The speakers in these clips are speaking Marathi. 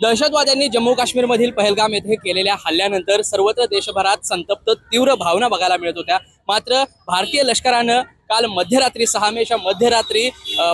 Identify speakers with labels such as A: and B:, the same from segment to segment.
A: दहशतवाद्यांनी जम्मू काश्मीरमधील पहलगाम येथे केलेल्या हल्ल्यानंतर सर्वत्र देशभरात संतप्त तीव्र भावना बघायला मिळत होत्या. मात्र भारतीय लष्करानं काल मध्यरात्री सहा मेच्या मध्यरात्री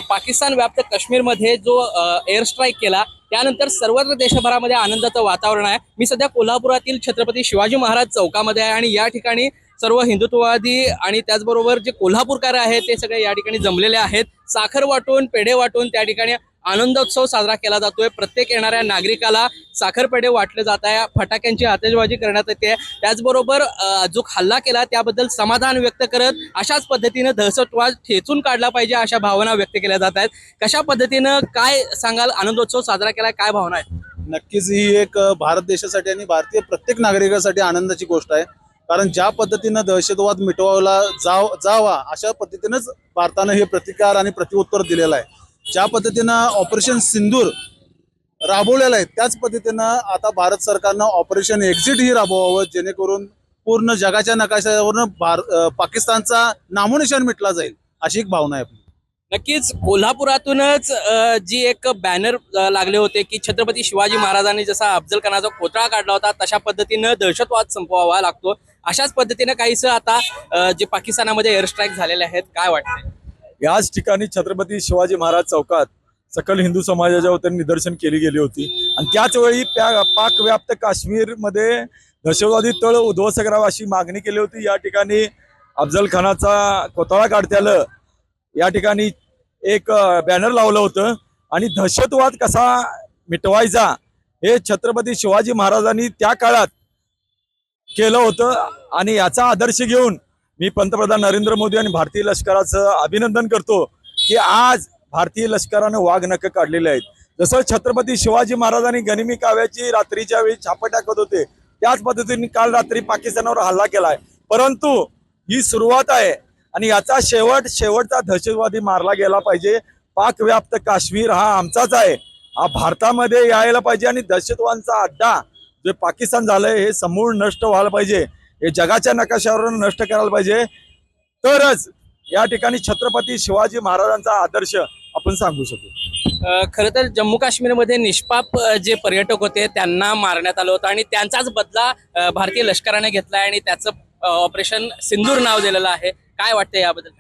A: पाकिस्तान व्याप्त काश्मीरमध्ये जो एअर स्ट्राईक केला त्यानंतर सर्वत्र देशभरामध्ये आनंदाचं वातावरण आहे. मी सध्या कोल्हापुरातील छत्रपती शिवाजी महाराज चौकामध्ये आहे आणि या ठिकाणी सर्व हिंदुत्ववादी आणि त्याचबरोबर जे कोल्हापूरकार आहेत ते सगळे या ठिकाणी जमलेले आहेत. साखर वाटून पेढे वाटून त्या ठिकाणी आनंदोत्सव साजरा केला जातोय. प्रत्येक येणाऱ्या नागरिकाला साखरपेढे वाटले जात आहे. फटाक्यांची आतषबाजी करण्यात येते. त्याचबरोबर जो हल्ला केला त्याबद्दल समाधान व्यक्त करत अशाच पद्धतीनं दहशतवाद ठेचून काढला पाहिजे अशा भावना व्यक्त केल्या जात आहेत. कशा पद्धतीनं काय सांगाल? आनंदोत्सव साजरा केला काय भावना आहेत?
B: नक्कीच ही एक भारत देशासाठी आणि भारतीय प्रत्येक नागरिकासाठी आनंदाची गोष्ट आहे. कारण ज्या पद्धतीनं दहशतवाद मिटवला जाव जावा अशा पद्धतीनंच भारतानं हे प्रतिकार आणि प्रतिउत्तर दिलेलं आहे. ज्या पद्धतीनं ऑपरेशन सिंदूर राबवलेलं आहे त्याच पद्धतीनं आता भारत सरकारनं ऑपरेशन एक्झिट ही राबवावं जेणेकरून पूर्ण जगाच्या नकाशावरनं भार पाकिस्तानचा नामोनिशान मिटला जाईल अशी एक भावना आहे आपली.
A: नक्कीच कोल्हापुरातूनच जी एक बॅनर लागले होते की छत्रपती शिवाजी महाराजांनी जसा अफजल खानाचा कोतळा काढला होता तशा पद्धतीनं दहशतवाद संपवावा लागतो. अशाच पद्धतीनं काहीसं आता जे पाकिस्तानामध्ये एअर स्ट्राईक झालेले आहेत काय वाटतं
C: याच ठिकाणी छत्रपती शिवाजी महाराज चौकात सकल हिंदू समाजाच्या वतीने निदर्शन केली गेली होती. आणि त्याच वेळी त्या पाक व्याप्त काश्मीरमध्ये दहशतवादी तळ उद्ध्वस्त करावा अशी मागणी केली होती. या ठिकाणी अफजल खानाचा कोतळा काढत्यालं या ठिकाणी एक बॅनर लावलं होतं. आणि दहशतवाद कसा मिटवायचा हे छत्रपती शिवाजी महाराजांनी त्या काळात केलं होतं. आणि याचा आदर्श घेऊन मी पंतप्रधान नरेंद्र मोदी आणि भारतीय लष्कराचं अभिनंदन करतो की आज भारतीय लष्करानं वाघ नख काढलेले आहेत. जसं छत्रपती शिवाजी महाराजांनी गनिमी काव्याची रात्रीच्या वेळी छापा टाकत होते त्याच पद्धतीने काल रात्री पाकिस्तानावर हल्ला केलाय. परंतु ही सुरुवात आहे आणि याचा शेवट शेवटचा दहशतवादी मारला गेला पाहिजे. पाक व्याप्त काश्मीर हा आमचाच आहे. हा भारतामध्ये यायला पाहिजे आणि दहशतवादचा अड्डा जे पाकिस्तान झालंय हे समूळ नष्ट व्हायला पाहिजे. हे जगाच्या नकाशावर नष्ट करायला पाहिजे. तरच या ठिकाणी छत्रपती शिवाजी महाराजांचा आदर्श आपण सांगू शकू.
A: खरं तर जम्मू काश्मीरमध्ये निष्पाप जे पर्यटक होते त्यांना मारण्यात आलं होतं आणि त्यांचाच बदला भारतीय लष्कराने घेतलाय आणि त्याचं ऑपरेशन सिंदूर नाव दिलेलं आहे. काय वाटतं याबद्दल?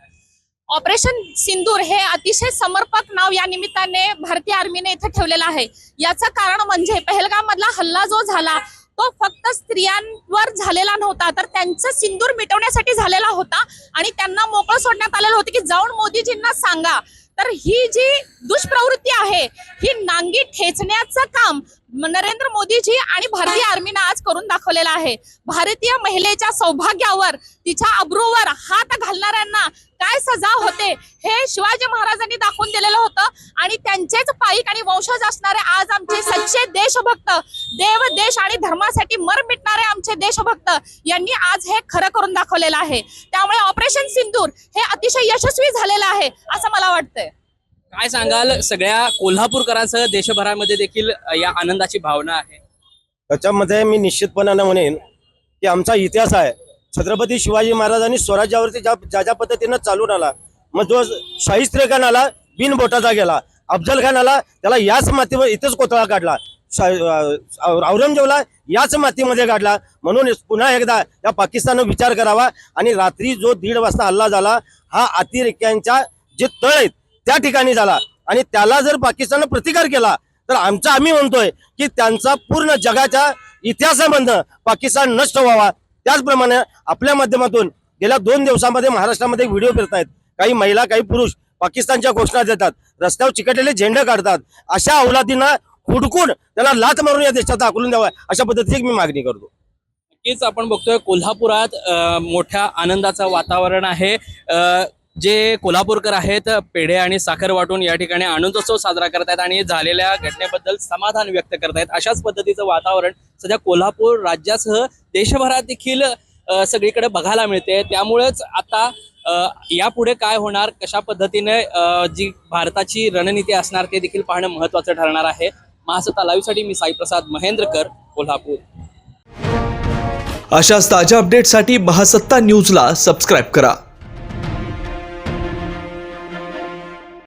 D: ऑपरेशन सिंदूर हे अतिशय समर्पक नाव या निमित्ताने भारतीय आर्मीने इथे ठेवलेलं आहे. याचं कारण म्हणजे पहलगाम मधला हल्ला जो झाला तो फक्त स्त्रियांवर झालेला नव्हता तर त्यांचं सिंदूर मिटवण्यासाठी झालेला होता आणि त्यांना मोकळं सोडण्यात आलेलं होतं की जाऊन मोदीजींना सांगा. तर ही जी दुष्प्रवृत्ती आहे ही नांगी ठेचण्याचं काम नरेंद्र मोदीजी आणि भारतीय आर्मीनं आज करून दाखवलेलं आहे. भारतीय महिलेच्या सौभाग्यावर तिच्या अब्रूवर हात घालणाऱ्यांना काय सजा होते हे शिवाजी महाराजांनी दाखवून दिलेलं होतं. आणि त्यांचेच पाईक आणि वंशज असणारे आज आमचे सच्चे देशभक्त देव देश आणि धर्मासाठी मर मिटणारे आमचे देशभक्त यांनी आज हे खरं करून दाखवलेलं आहे. त्यामुळे ऑपरेशन सिंदूर हे अतिशय यशस्वी झालेलं आहे असं मला वाटतंय.
A: काय सांगाल? सगळ्या कोल्हापूरकरांसह देशभरामध्ये देखील या आनंदाची भावना आहे.
E: त्याच्यामध्ये मी निश्चितपणानं म्हणेन की आमचा इतिहास आहे. छत्रपती शिवाजी महाराजांनी स्वराज्यावरती ज्या ज्या ज्या पद्धतीनं चालून आला मग जो शाहिस्त्रे खान आला बिन बोटाचा गेला अफजल खान आला त्याला याच मातीवर इथंच कोथळा काढला औरंगजेबला याच मातीमध्ये काढला. म्हणून पुन्हा एकदा या पाकिस्ताननं विचार करावा आणि रात्री जो दीड वाजता हल्ला झाला हा अतिरेक्यांच्या जे तळ आहेत त्या ठिकाणी झाला. आणि त्याला जर पाकिस्ताननं प्रतिकार केला तर आमचा आम्ही म्हणतोय की त्यांचा पूर्ण जगाच्या इतिहासामधनं पाकिस्तान नष्ट व्हावा. त्याचप्रमाणे आपल्या माध्यमातून गेल्या दोन दिवसामध्ये महाराष्ट्रामध्ये व्हिडिओ फिरतायत. काही महिला काही पुरुष पाकिस्तानच्या घोषणा देतात रस्त्यावर चिकटलेले झेंडे काढतात. अशा अवलादींना हुडकून त्याला लात मारून या देशात आकलून द्यावा. अशा पद्धतीची मी मागणी करतो.
A: नक्कीच आपण बघतोय कोल्हापुरात मोठ्या आनंदाचं वातावरण आहे. जे कोल्हापूरकर आहेत पेढे आणि साखर वाटून या ठिकाणी आनंदोत्सव साजरा करतायत आणि झालेल्या घटनेबद्दल समाधान व्यक्त करतायत. अशाच पद्धतीचं वातावरण सध्या कोल्हापूर राज्यासह देशभरात देखील सगळीकडे बघायला मिळते. त्यामुळेच आता यापुढे काय होणार कशा पद्धतीने जी भारताची रणनीती असणार ते देखील पाहणं महत्वाचं ठरणार आहे. महासत्ता लाईव्हसाठी मी साईप्रसाद महेंद्रकर कोल्हापूर.
F: अशाच ताज्या अपडेटसाठी महासत्ता न्यूजला सबस्क्राईब करा.